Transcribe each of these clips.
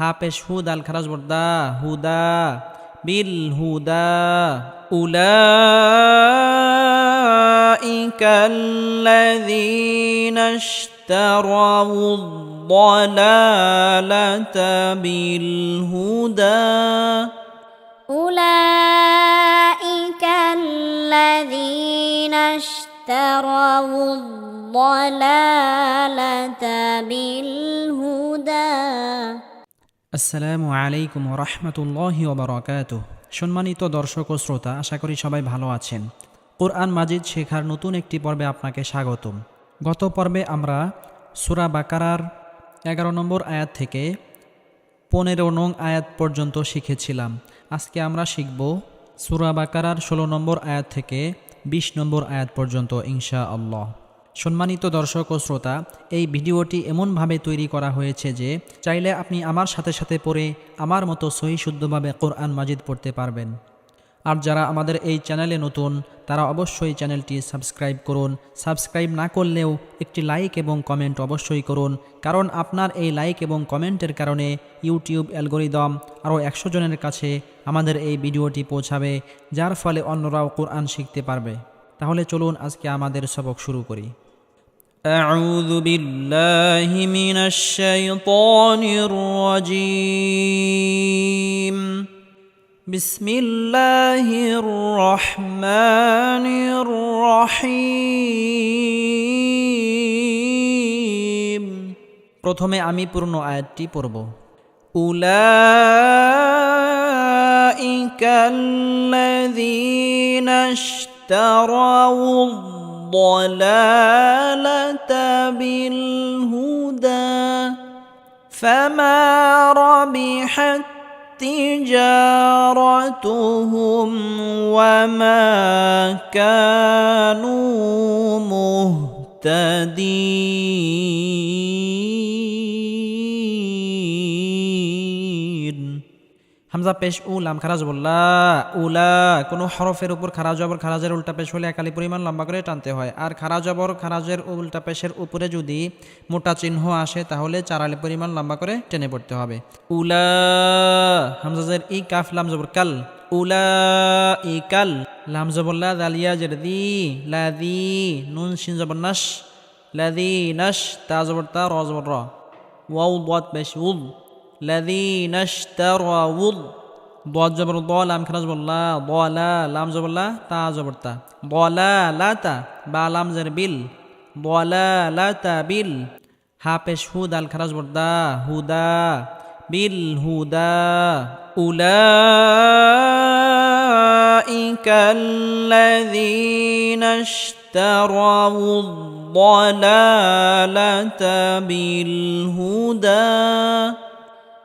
هابش هودا الكراج بردا هودا بالهدى أولئك الذين اشتروا الضلالة بالهدى أولئك الذين اشتروا الضلالة بالهدى আসসালামু আলাইকুম রহমতুল্লাহি ওবরাকাত সম্মানিত দর্শক ও শ্রোতা, আশা করি সবাই ভালো আছেন। কোরআন মাজিদ শেখার নতুন একটি পর্বে আপনাকে স্বাগতম। গত পর্বে আমরা সুরা বাকারার এগারো নম্বর আয়াত থেকে পনেরো নং আয়াত পর্যন্ত শিখেছিলাম। আজকে আমরা শিখব সুরা বাকারার ষোলো নম্বর আয়াত থেকে বিশ নম্বর আয়াত পর্যন্ত ইনশা আল্লাহ সম্মানিত দর্শক ও শ্রোতা, এই ভিডিওটি এমনভাবে তৈরি করা হয়েছে যে, চাইলে আপনি আমার সাথে সাথে পড়ে আমার মতো সহি শুদ্ধভাবে কোরআন মাজিদ পড়তে পারবেন। আর যারা আমাদের এই চ্যানেলে নতুন, তারা অবশ্যই চ্যানেলটি সাবস্ক্রাইব করুন। সাবস্ক্রাইব না করলেও একটি লাইক এবং কমেন্ট অবশ্যই করুন। কারণ আপনার এই লাইক এবং কমেন্টের কারণে ইউটিউব অ্যালগোরিদম আরও একশো জনের কাছে আমাদের এই ভিডিওটি পৌঁছাবে, যার ফলে অন্যরাও কোরআন শিখতে পারবে। তাহলে চলুন আজকে আমাদের সবক শুরু করি। أعوذ بالله من الشيطان الرجيم بسم الله الرحمن الرحيم প্রথমে আমি পূর্ণ আয়াতটি পড়ব أولئك الذين اشتروا الضلالة بالهدى فما ربحت تجارتهم وما كانوا مهتدين. হামজা পেশ উ লাম খারাজ বললা উলা, কোনো হরফের উপর খারাজ জবর খারাজের উল্টা পেশ হলে একালি পরিমাণ লম্বা করে টানতে হয়। আর খারাজ জবর খারাজের উল্টা পেশের উপরে যদি মোটা চিহ্ন আসে, তাহলে চারালি পরিমাণ লম্বা করে টেনে পড়তে হবে। উলা হামজাজের ই কাফ, লাম জবর কাল। উলা, ই কাল। লাম জবল্লা দালিয়া জের দি, লা দি, নুন সিন জবর নাস লাদি নাস তা জবর তা, র জবর র। ওয়াউ বদ পেশ উল। الذين اشتروا ضاد جبر ضال لام خرج بالله ضلا لام جبر لا تا جبر تا ضلا لا تا با لام زر بال ضلا لا تا بال ها পেশ হু দাল খারাজ বর্দা হুদা বিল হুদা أولئك الذين اشتروا الضلالة بالهدى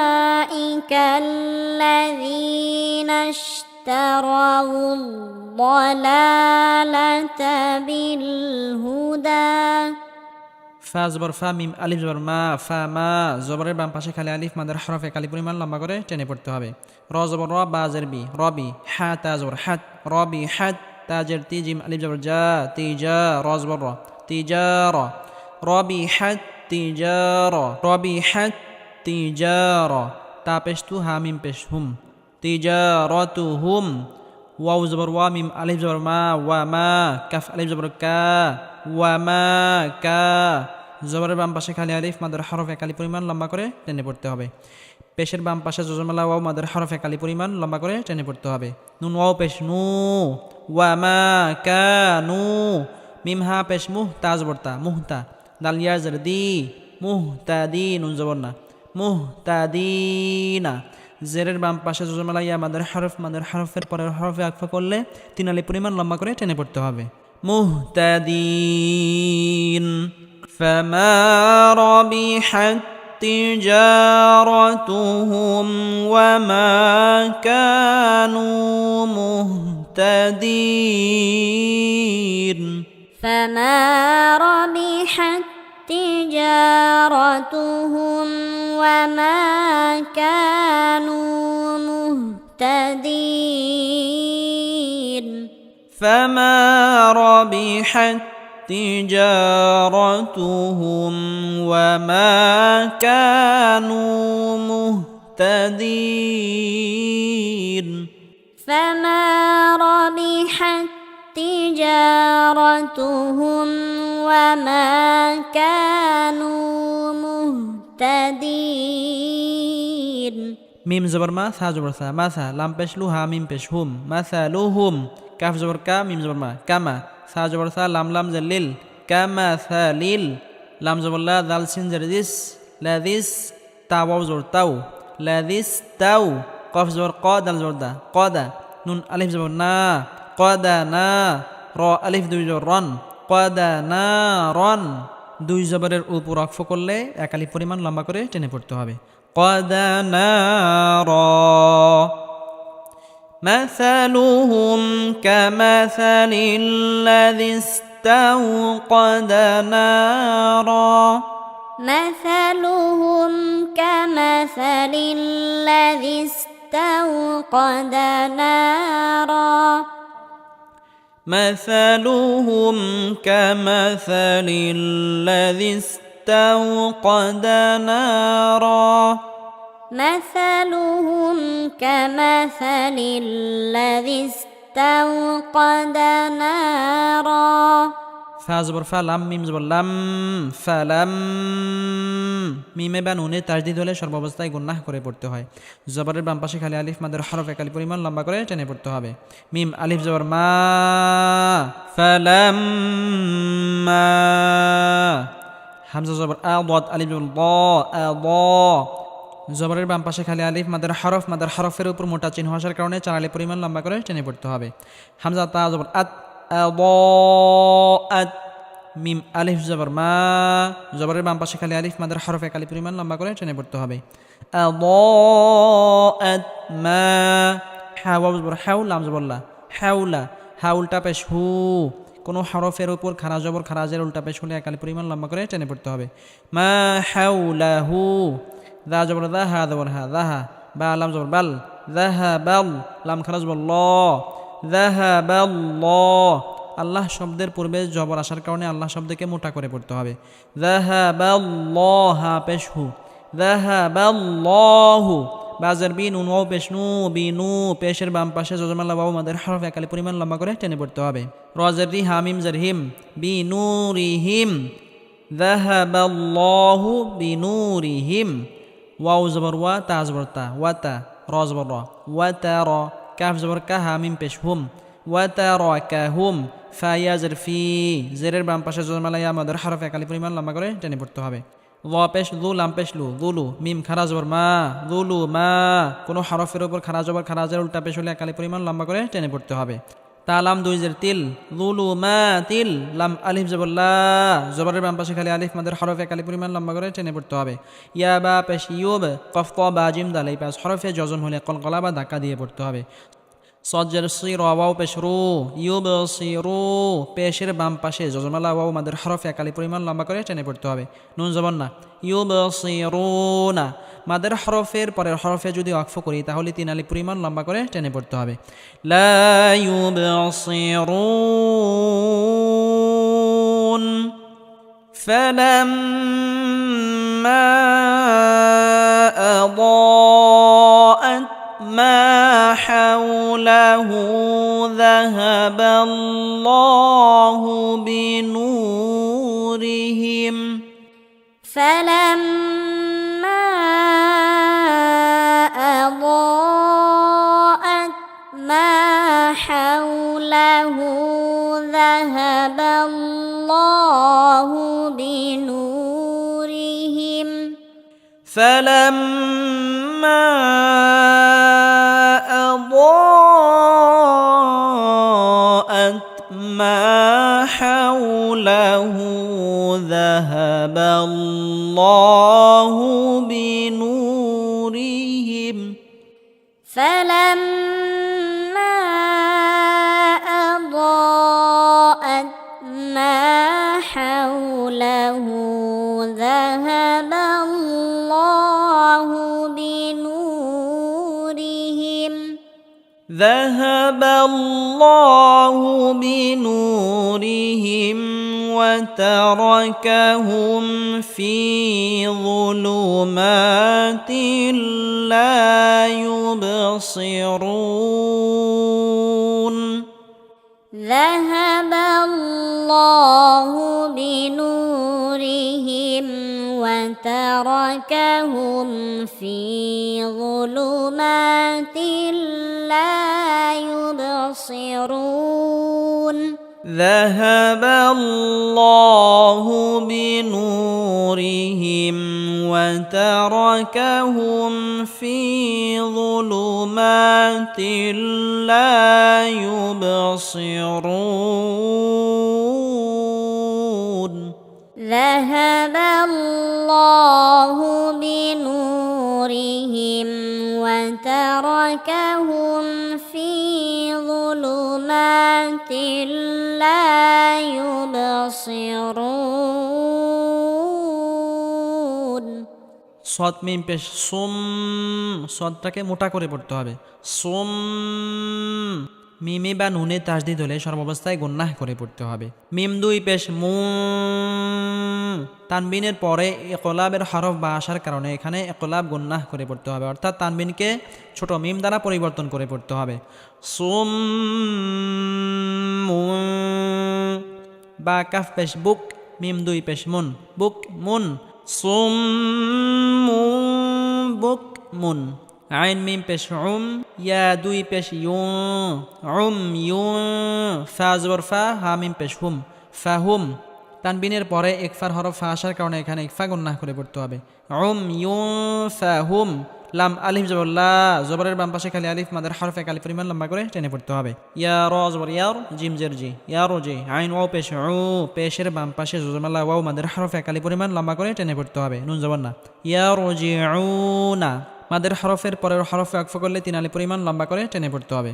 أولئك الذين اشتروا الضلالة بالهدى ফা জবর ফা মিম আলিফ জবর মা ফা মা জবরের বাম পাশে খালি আলিফ মাদের হরফে কালি পরিমাণ লম্বা করে টেনে পড়তে হবে র জবর র বা জের বি রবি হা তা জবর হাত রবি হাত তাজের তি জিম আলিফ জবর যা তি যা র জবর র তি যা র রবি হাত পেশ হুম তি যা র তু হুম ওয়াউ জবর ওয়া মিম আলিফ জবর মা কাফ আলিফ জবর কা, ওয়া মা কা, জবরের বাম পাশে খালি আলিফ, মাদের হরফ একালি পরিমাণ লম্বা করে টেনে পড়তে হবে। পেশের বাম পাশে যোজমালা ওয়াও, মাদের হরফ একালি পরিমাণ লম্বা করে টেনে পড়তে হবে। নুন ওয়াও, পেশ নু, ওয়া মা কা নু, মিম হা, পেশ মুহ তাজ বর্তা মুহতা দাল ইয়াজর দি মুহ তা দি নুন জবর না মুহ তা দি না জেরের বাম পাশে যোজমালা ইয়া মাদের হরফ মাদের হরফের পরের হরফে আকফা করলে তিন আলি পরিমাণ লম্বা করে টেনে পড়তে হবে মুহতাদিন فما ربحت تجارتهم وما كانوا مهتدين فما ربحت تجارتهم وما كانوا مهتدين فما ربحت تجارتهم وما كانوا مهتدين فما ربحت تجارتهم وما كانوا مهتدين. ميم زبر ما سا زبر سا ما سا لام بش لو ها ميم بش هم مثلهم كاف زبر كا ميم زبر ما. كما سا زبر سا لام لام زليل كما ثاليل لام زبر لا ذال سين زر ديس لا ديس تاو زبر تاو. لا ديس تاو. قاف زبر قا دال زبر دا. قا دا. نون ألف زبر نا. নুন আলিফ জবর না ক দা না র আলিফ দুই জবর রন ক দা না রন দুই জবরের উপর অক্ষ করলে একালি পরিমাণ লম্বা করে টেনে পড়তে হবে قد نارا مثلهم كمثل الذي استوقد نارا مثلهم كمثل الذي استوقد نارا مثلهم كمثل الذي استوقد نارا. مثلهم كمثل الذي استوقد نارا. ফা জবর ফা মিম জবর লাম ফালাম মিমে বা নুনে তাজদিদ হলে সর্বাবস্থায় গুন্নাহ করে পড়তে হয়। জবরের বাম পাশে খালি আলিফ, মাদের হরফ একালি পরিমাণ লম্বা করে টেনে পড়তে হবে। মিম, আলিফ, জবর, মা ফালাম মা, হামজা জবর, আ দদ আলিফ, জবর, দ, আ, দ। জবরের বাম পাশে খালি আলিফ, মাদের হরফ, মাদের হরফের উপর মোটা চিহ্ন আসার কারণে চারালি পরিমাণ লম্বা করে টেনে পড়তে হবে। হামজা, তা, জবর, আত আত মিম আলিফ জবর মা জবরের বাম পাশে খালি আলিফ মাদের হরফ একালি পরিমাণ লম্বা করে টেনে পড়তে হবে আত মা হাওয়া জবর হাউ লাম জবরলা হাউলা হাউলটা পেশ হু কোনো হরফের উপর খারা জবর খারাজের উল্টা পেশ হলে একালি পরিমাণ লম্বা করে টেনে পড়তে হবে মা হাউলাহু দা জবর দা হা জবর হা দাহা বা লাম জবর বাল দাহা বাল লাম খারাজ বল ল আল্লাহ শব্দের পূর্বে জবর আসার কারণে আল্লাহ শব্দকে মোটা করে পড়তে হবে। পেশহু। পেশনু বিনু পেশের বাম পাশে বাবু পরিমাণ লম্বা করে টেনে পড়তে হবে। হামিম জার, হিম বিনুরিহিম জাহাবাল্লাহু বিনুরিহিম ওয়াও, জবর, ওয়া র। কাফ জবর কাহা মিম পেশ হুম হুম ফায়াজের ফি জেরের বাম পাশে জন্মালাইয়া আমাদের হারফ একালি পরিমাণ লম্বা করে টেনে পড়তে হবে ল পেশ লু লাম পেশ লু দুলু মিম খারা জবর মা দুলু মা কোনো হরফের ওপর খারা জবর খারাজের উল্টা পেশ হলে একালি পরিমাণ লম্বা করে টেনে পড়তে হবে তা লাম দুই জের তিল লুলু মা তিল লাম আলিফ জবল্লা জবরের বাম পাশে খালি আলিফ, মাদের হরফে কালি পরিমাণ লম্বা করে টেনে পড়তে হবে। ইয়া বা পেশ ইউব, কফ ক বা জিম দাল, এই পাশ হরফে যজন হলে কলকলা বা ধাক্কা দিয়ে পড়তে হবে। সজ্জার সির ওয়াও পেশ রু, ইউব সিরু পেশের বাম পাশে যজমালা, ওয়াও মাদের হরফে একালি পরিমাণ লম্বা করে টেনে পড়তে হবে। নুন জবন না, ইউব সিরু না। মাদের হরফের পরের হরফে যদি অক্ফ করি তাহলে তিন আলি পরিমাণ লম্বা করে টেনে পড়তে হবে লা ইউবসিরুন فلما أضاءت ما حوله ذهب الله بنورهم فلما حوله ذهب الله بنورهم. فلما أضاءت ما حوله ذهب الله بنورهم. فلما ذهب الله بنورهم وتركهم في ظلمات لا يبصرون. ذهب الله بنورهم وتركهم في ظلمات يبصرون ذهب الله بنورهم وتركهم في ظلمات لا يبصرون ذهب الله بنورهم وتركهم لا يبصرون সৎ মিম পেশ সোম সদটাকে মোটা করে পড়তে হবে সোম মিমে বা নুনে তাজদিদ হলে সর্বাবস্থায় গুন্নাহ করে পড়তে হবে। মিম দুই পেশ মু, তানবিনের পরে একলাবের হরফ বা আসার কারণে এখানে একলাব গুন্নাহ করে পড়তে হবে। অর্থাৎ তানবিনকে ছোট মিম দ্বারা পরিবর্তন করে পড়তে হবে। সোম বা কাফ পেশ বুক, মিম দুই পেশ মুন, বুক মুন। সোম বুক মুন। আইন মিম পেশ উম, ইয়া দুই পেশ ইউ, উম ইউ, ফা জবর ফা, হা মিম পেশ হুম ফাহুম তানবিনের পরে একফার হরফ ফা আসার কারণে এখানে একফা গুন্নাহ করে পড়তে হবে। উম ইউ ফাহুম লাম আলিফ জবর লা, জবরের বাম পাশে খালি আলিফ, মাদের হরফে কালি পরিমাণ লম্বা করে টেনে পড়তে হবে। ইয়া র, জবর ইয়ার জিম জের জি, ইয়া রো জি, আইন ও পেশ উ, পেশের বাম পাশে জজমাল্লা ওয়াও, মাদের হরফে কালি পরিমাণ লম্বা করে টেনে পড়তে হবে, নুন জবর না। ইয়া রো জি না। মাদের হরফের পরের হরফে আকফ করলে তিন আলি পরিমাণ লম্বা করে টেনে পড়তে হবে।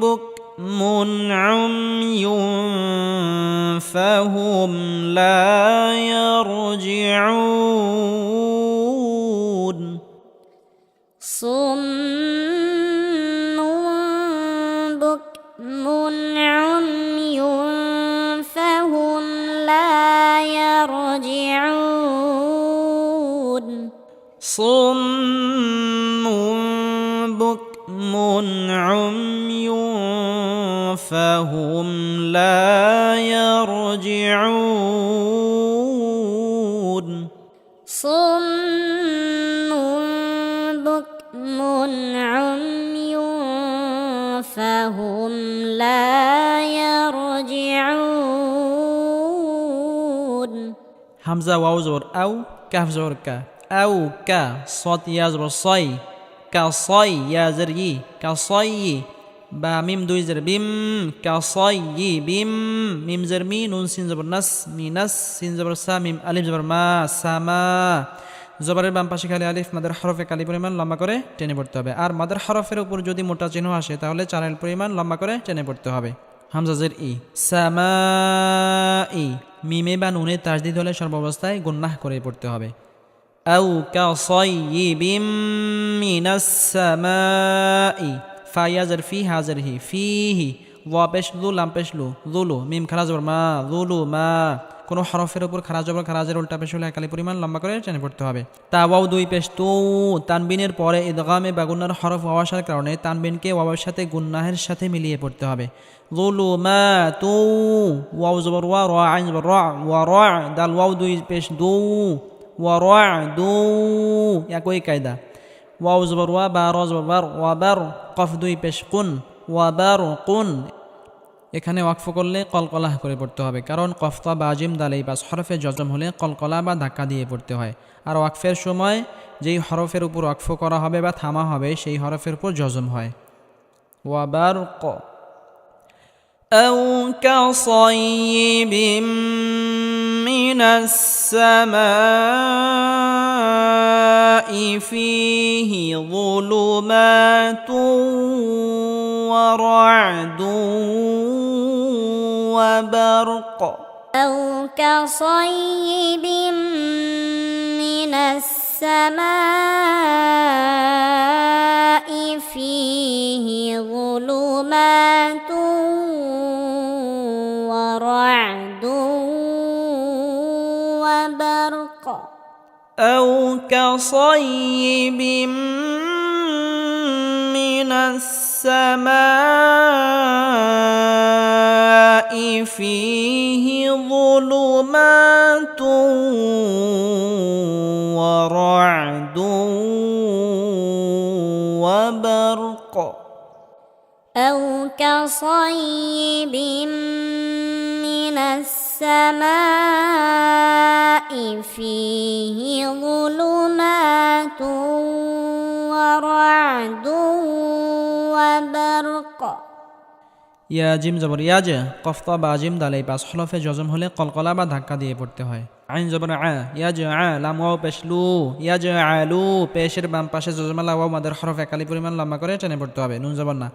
বুক صم بكم عمي فهم لا يرجعون. صم بكم عمي فهم لا يرجعون. همزة واو زور أو كهف زور كهف সই ইয়া জের ই কা সই ই বা মিম দুই জের বিম কা সই ই বিম মিম জের মি নুন সিন জবর নাস মি নাস সিন জবর সা মিম আলিফ জবর মা সামা জবরের বাম পাশে খালি আলিফ মাদের হরফে কালি পরিমাণ লম্বা করে টেনে পড়তে হবে। আর মাদের হরফের উপর যদি মোটা চিহ্ন আসে, তাহলে চারের পরিমাণ লম্বা করে টেনে পড়তে হবে। হামজাজের ই। সামা ই। মিমে বা নুনে তাজদিদ হলে সর্বাবস্থায় গুন্নাহ করে পড়তে হবে। আউ কাসাইয়িবিম মিনাস সামাই ফায়াজার ফি হাজার হি ফিহি ওয়া পেশ লু লাম পেশ লু লুলু মিম খারাজ জবর মা লুলু মা কোনো হরফের উপর খারাজ জবর খারাজের উল্টা পেশ হলে একালি পরিমাণ লম্বা করে টেনে পড়তে হবে তাওয়াও দুই পেশ তু তানবিনের পরে ইদগামে বা গুন্নার হরফ হওয়া আসার কারণে তানবিনকে ওয়াবের সাথে গুন্নাহের সাথে মিলিয়ে পড়তে হবে ظلمات واو زبر وا را عين زبر را ورع دال واو দুই পেশ দু ওয়ারু একই কায়দা ওয়াউ জবর ওয়া বা রজবর ওয়াবার কফ দুই পেশ কুন ওয়াবার কুন এখানে ওয়াকফ করলে কলকলাহ করে পড়তে হবে, কারণ কফতা বা আজিম দালেই বা হরফে জজম হলে কলকলা বা ধাক্কা দিয়ে পড়তে হয়। আর ওয়াকফের সময় যেই হরফের উপর ওয়াকফ করা হবে বা থামা হবে, সেই হরফের উপর জজম হয়। ওয়াবার ক أو كصيب من السماء فيه ظلمات ورعد وبرق أو كصيب من السماء فيه كصيب من السماء فيه ظلمات ورعد وبرق. أو كصيب من السماء فيه ظلمات ورعد وبرق ইয়া জিম জবর ইয়াজ কফতা বা জিম দালে পাঁচ হলফে জজম হলে কলকলা বা ধাক্কা দিয়ে পড়তে হয় আইন জবর আ ইয়াজ আ লাম ওয়াও পেশলু ইয়াজ আলু পেশের বাম পাশে জজমালা ওয়াও মাদের হরফ একালি পরিমাণ লম্বা করে টেনে পড়তে হবে নুন জবর না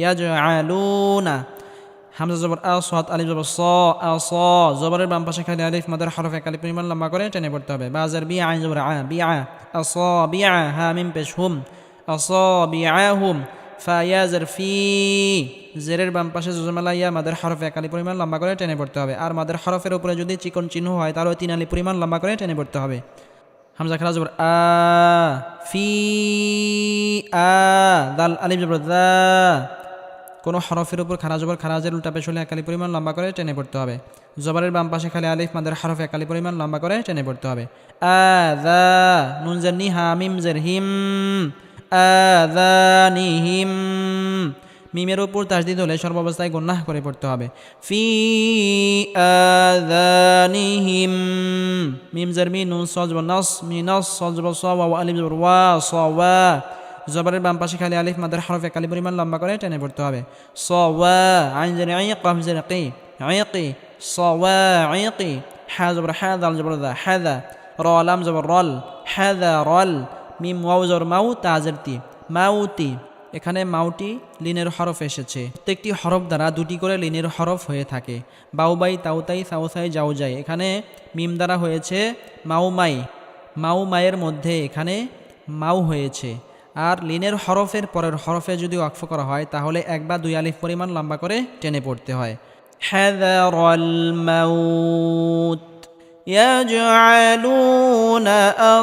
ইয়াজ আলু না হামজা জবর আ সাদ আলিফ জবর স আ স জবরের বাম পাশে খালি আলিফ মাদের হরফ একালি পরিমাণ লম্বা করে টেনে পড়তে হবে বাজার বি আইন জবর আ be a a saw be a হা মিম পেশ হুম আ স বি আ হুম ফায়াজার ফি জেরের বাম পাশে জুজমালা ইয়া মাদের হরফ একালি পরিমাণ লম্বা করে টেনে পড়তে হবে। আর মাদের হরফের উপরে যদি চিকন চিহ্ন হয়, তাহলে তিন আলি পরিমাণ লম্বা করে টেনে পড়তে হবে। হামজা খারা জবর আ, ফি, আ, দাল, আলিফ জবর, দা। কোনো হরফের উপর খারা জবর খারাজের উল্টা পেশ একালি পরিমাণ লম্বা করে টেনে পড়তে হবে। জবরের বাম পাশে খালি আলিফ, মাদের হরফ একালি পরিমাণ লম্বা করে টেনে পড়তে হবে। আ, দা, নুন জের নি হা মিম জের হিম। আদানিহিম মিমের উপর তাসদিদ হলে সর্বাবস্থায় গুন্নাহ করে পড়তে হবে। ফি আদানিহিম মিম জার মি, নুন সজব নস, মি নস সজব স ওয়া আলিফ, জবর, ওয়া, স, ওয়া। জবরের বাম পাশে খালি আলিফ, মাদের, হরফে কালি পরিমাণ লম্বা করে টেনে পড়তে হবে। স, ওয়া, আইন জার আই কফ জার কি আইকি স, ওয়া আইকি হা, জবর, হা, দাল জবর, দা হাদা র, লাম, জবর, রল হাদা রল। মিম ওয়াও জবর মাউ তাজের তি মাউতি, এখানে মাউটি লিনের হরফ এসেছে। প্রত্যেকটি হরফ দ্বারা দুটি করে লিনের হরফ হয়ে থাকে। বাউবাই তাউতাই সাউসাই যাই এখানে মিম দ্বারা হয়েছে মাউমাই। মাউ মায়ের মধ্যে এখানে মাউ হয়েছে। আর লিনের হরফের পরের হরফে যদি ওয়াকফ করা হয়, তাহলে এক বা দুই আলিফ পরিমাণ লম্বা করে টেনে পড়তে হয়। মাউত। يجعلون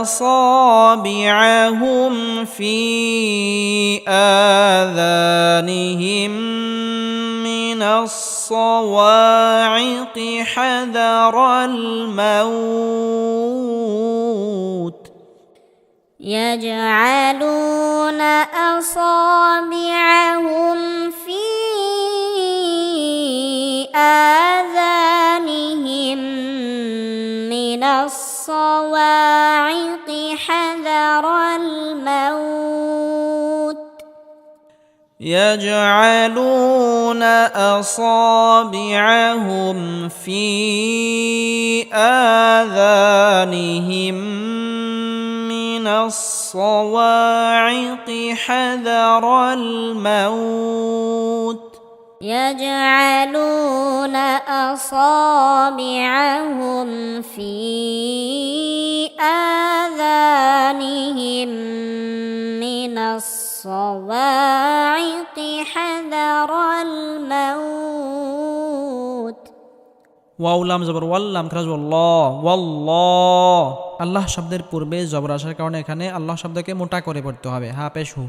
أصابعهم في آذانهم من الصواعق حذر الموت. يجعلون أصابعهم الصواعق حذر الموت. يجعلون أصابعهم في آذانهم من الصواعق حذر الموت. يجعلون أصابعهم في آذانهم من الصواعق حذر الموت ওয়াউলাম জবর ওয়াল্লাম খারাজ ওয়াল্লাহ ওয়াল্লাহ আল্লাহ শব্দের পূর্বে জবর আসার কারণে এখানে আল্লাহ শব্দকে মোটা করে পড়তে হবে হা পেশ হু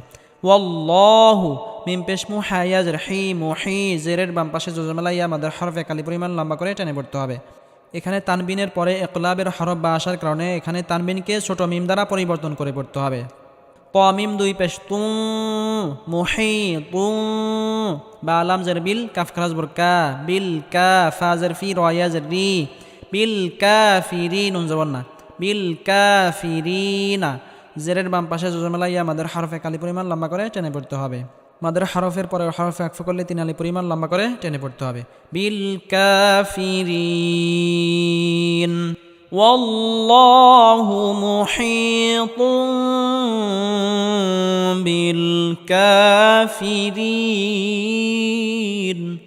ওয়াল্লাহু মিম পেশ মু হায়াজ হি মুহি জেরের বাম পাশে জজমালা ইয়া মাদের হরফ একালি পরিমাণ লম্বা করে টেনে পড়তে হবে। এখানে তানবিনের পরে একলাবের হরফ বা আসার কারণে এখানে তানবিনকে ছোট মিম দ্বারা পরিবর্তন করে পড়তে হবে। কমিম দুই পেশ তু মুহি তু বা আলাম জের বিল, কাফ খারাজ বর কা, বিল কা ফাজের ফি রয়াজের রি, বিল কা ফিরি নুন বিল কা ফিরি না। জেরের বাম পাশে জজমালা ইয়া আমাদের হারফে কালি পরিমাণ লম্বা করে টেনে পড়তে হবে মাদের হরফের পরে হরফে আকফ করলে তিন আলি পরিমাণ লম্বা করে টেনে পড়তে হবে বিল কাফিরিন والله محيط بالكافرين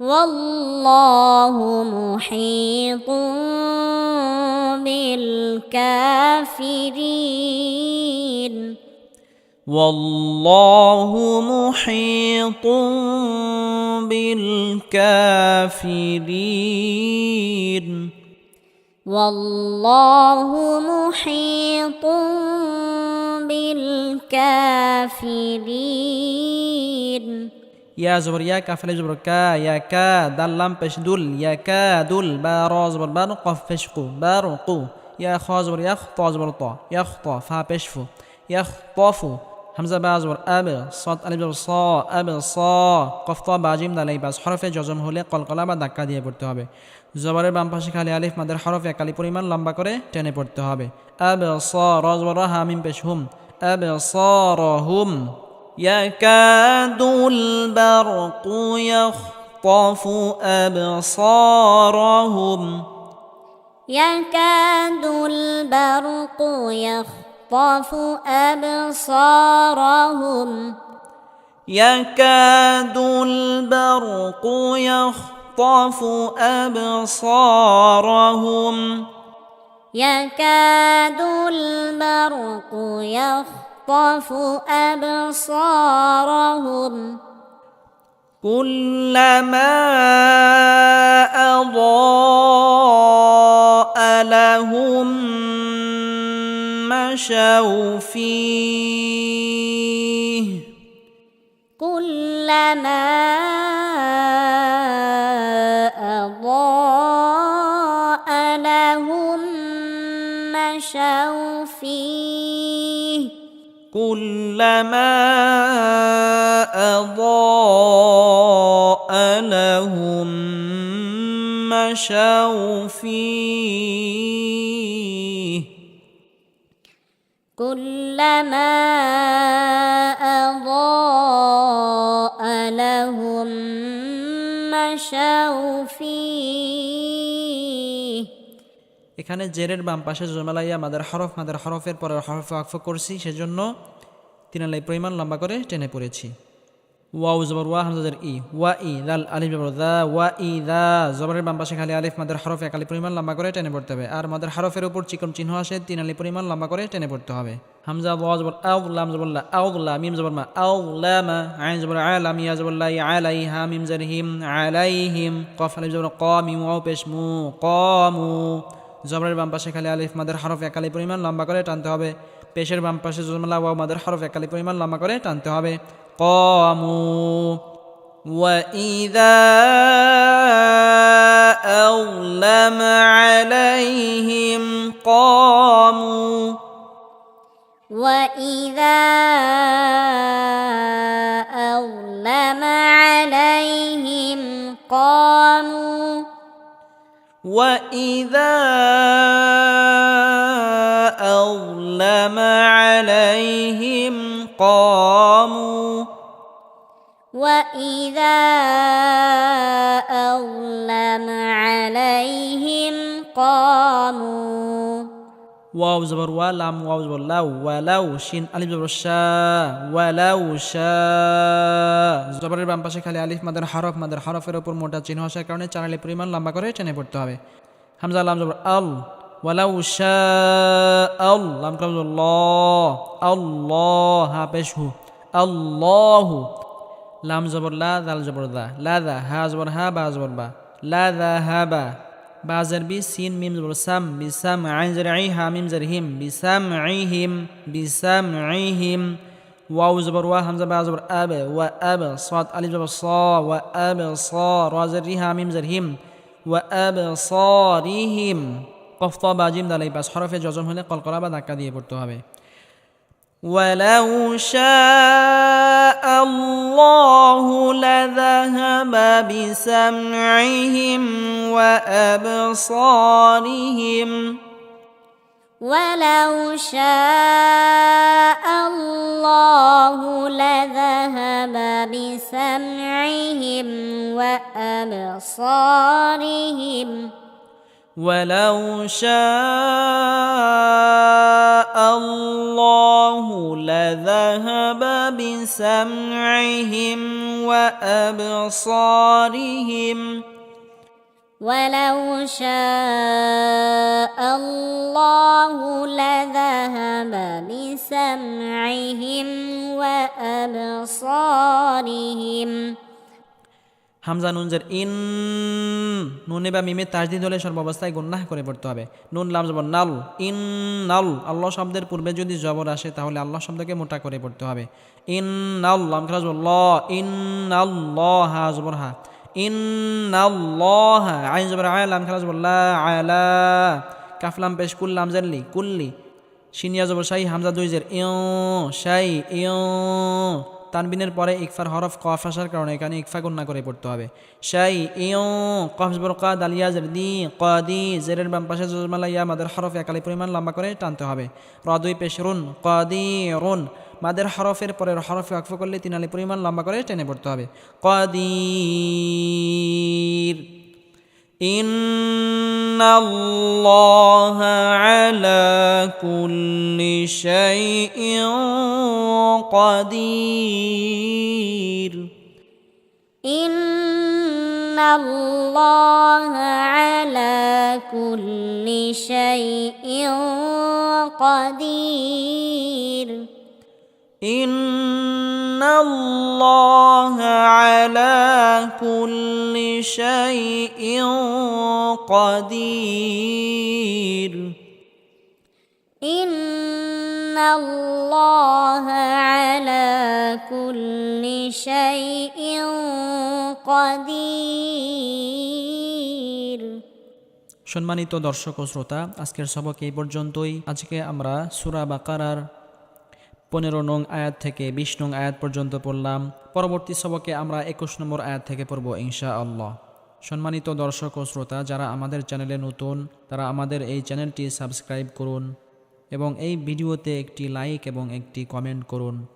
والله محيط بالكافرين والله محيط بالكافرين. والله محيط بالكافرين. ইয়া জবর ইয়া কাফেল জবর কা ইয়া কা দাল লাম পেশ দুল ইয়া কা দুল বা র জবর বা কফ পেশ কু বা রু কু ইয়া খ জবর ইয়া ত জবর ত ইয়া ত ফা পেশ ফু ইয়া তফু হামজা বা জবর আব সত আলিম জবর স আব স কফ ত বা জিম দালাই বাস হরফে জজম হলে কলকলা বা ধাক্কা দিয়ে পড়তে হবে জবরের বাম পাশে খালি আলিফ মাদের হরফ কালি পরিমাণ লম্বা করে টেনে পড়তে হবে আব স র জবর হামিম পেশ হুম আব স র হুম يكاد البرق يخطف أبصارهم. يكاد البرق يخطف أبصارهم. يكاد البرق يخطف أبصارهم. يكاد البرق يخطف أبصارهم. كلما أضاء لهم مشوا فيه. كلما أضاء لهم مشوا فيه. كلما أضاء لهم مشوا فيه. كلما أضاء لهم مشوا فيه. এখানে জেরের বাম পাশে জমালাইয়া মাদের হরফ, মাদের হরফের পরে হরফ আকফ করছি, সেজন্য তিনালাই পরিমাণ লম্বা করে টেনে পড়েছি। ওয়াউ জবর ওয়া হামজাদের ই, ওয়া ই, দাল আলিফ জবর দা, ওয়া ই, দা, জবরের বাম পাশে খালি আলিফ, মাদের হরফ একালি পরিমাণ লম্বা করে টেনে পড়তে হবে। আর মাদের হরফের উপর চিকন চিহ্ন আসে, তিন আলি পরিমাণ লম্বা করে টেনে পড়তে হবে। হামজা ওয়া জবর আউ, লাম জবর লা, আউ, লা, মিম জবর মা, আউ, লা, মা আইন জবর আলা মিয়া জবর লা আলাই হা, মিম, জের, হিম আলাইহিম কফ, আলিফ জবর ক, মিম, ওয়াও, পেশ, মু কমু জবরের বাম পাশে খালি আলিফ মাদের হরফ একালি পরিমাণ লম্বা করে টানতে হবে পেশের বাম পাশে জজমালা ওয়াও মাদের হরফ একালি পরিমাণ লম্বা করে টানতে হবে কমু وإذا أظلم عليهم قاموا وإذا أظلم عليهم قاموا واذا اظلم عليهم قاموا واذا اظلم عليهم قاموا ওয়াও জবর ওয়া লাম ওয়াও জবর ওয়া লাউ শিন, আলিফ জবর শা, ওয়ালাউ শা। জবরের বাম পাশে খালি আলিফ মাদার হরফ, মাদার হরফের ওপর মোটা চিহ্ন আসার কারণে চ্যানেলের পরিমাণ লম্বা করে টেনে পড়তে হবে। হামজা লাম জবর আল, ওয়ালাউ শা, আল, লাম কাম জবর ল, আল্লাহ হা পেশ হু লাম জবর লা, দাল জবর দা, লা দা, হা জবর হা, বা জবর বা, লা দা, হা, বা। বা জের বি সিন মিম সাম বি আইন জের আই হা মিম জের হিম বি আই হিম বি সাম আই হিম ওয়াও জবর, ওয়া হামজা, বা জবর, আব, ওয়া আব, সাদ, আলিফ, জবর, সা, ওয়া আব, সা, রা জের রি হা মিম জের হিম ওয়া আব সারিহিম কফ, ত, বা, জিম দালাই পাস হরফে জজম হলে কলকলা বা ধাক্কা দিয়ে পড়তে হবে। ولو شاء الله لذهب بسمعهم وأبصارهم ولو شاء الله لذهب بسمعهم وأبصارهم ولو شاء الله لذهب بسمعهم وأبصارهم. ولو شاء الله لذهب بسمعهم وأبصارهم. হামজা নুনজের ইন, নুনে বা মিমে তাজদিদ হলে সর্বাবস্থায় গুন্নাহ করে পড়তে হবে। নুন লাম জবর নাল, ইন নাল, আল্লাহ শব্দের পূর্বে যদি জবর আসে তাহলে আল্লাহ শব্দকে মোটা করে পড়তে হবে। ইন নাল, লাম জবর ল, ইন নাল ল হা জবর হা। ইন নাল ল হা, আইন জবর আয়, লাম খেলা জবর লা আলা। কাফলাম পেশ কুল্লাম জাল্লি কুল্লি সিনিয়া জবর শাই হামজা দুইজের ইয় শাই ইয় তানবিনের পরে ইকফার হরফ কফ আসার কারণে এখানে ইকফা গণ্যা করে পড়তে হবে। শাই, ইয় কফস বরকা দালিয়া জেরদি কদি জেরের বাম পাশে জজমালা ইয়া মাদের হরফ একালি পরিমাণ লম্বা করে টানতে হবে। র দুই পেশ রুন কদি রুন। মাদের হরফের পরের হরফে আকফ করলে তিন আলি পরিমাণ লম্বা করে টেনে পড়তে হবে। কদির إن الله على كل شيء قدير إن الله على كل شيء قدير إن الله على كل شيء قدير إن الله على كل شيء قدير সম্মানিত দর্শক ও শ্রোতা আজকের সবক এই পর্যন্তই আজকে আমরা সুরা বাকারার পনেরো নং আয়াত থেকে বিশ নং আয়াত পর্যন্ত পড়লাম। পরবর্তী সবকে আমরা একুশ নম্বর আয়াত থেকে পড়ব ইনশা আল্লাহ সম্মানিত দর্শক ও শ্রোতা, যারা আমাদের চ্যানেলে নতুন, তারা আমাদের এই চ্যানেলটি সাবস্ক্রাইব করুন এবং এই ভিডিওতে একটি লাইক এবং একটি কমেন্ট করুন।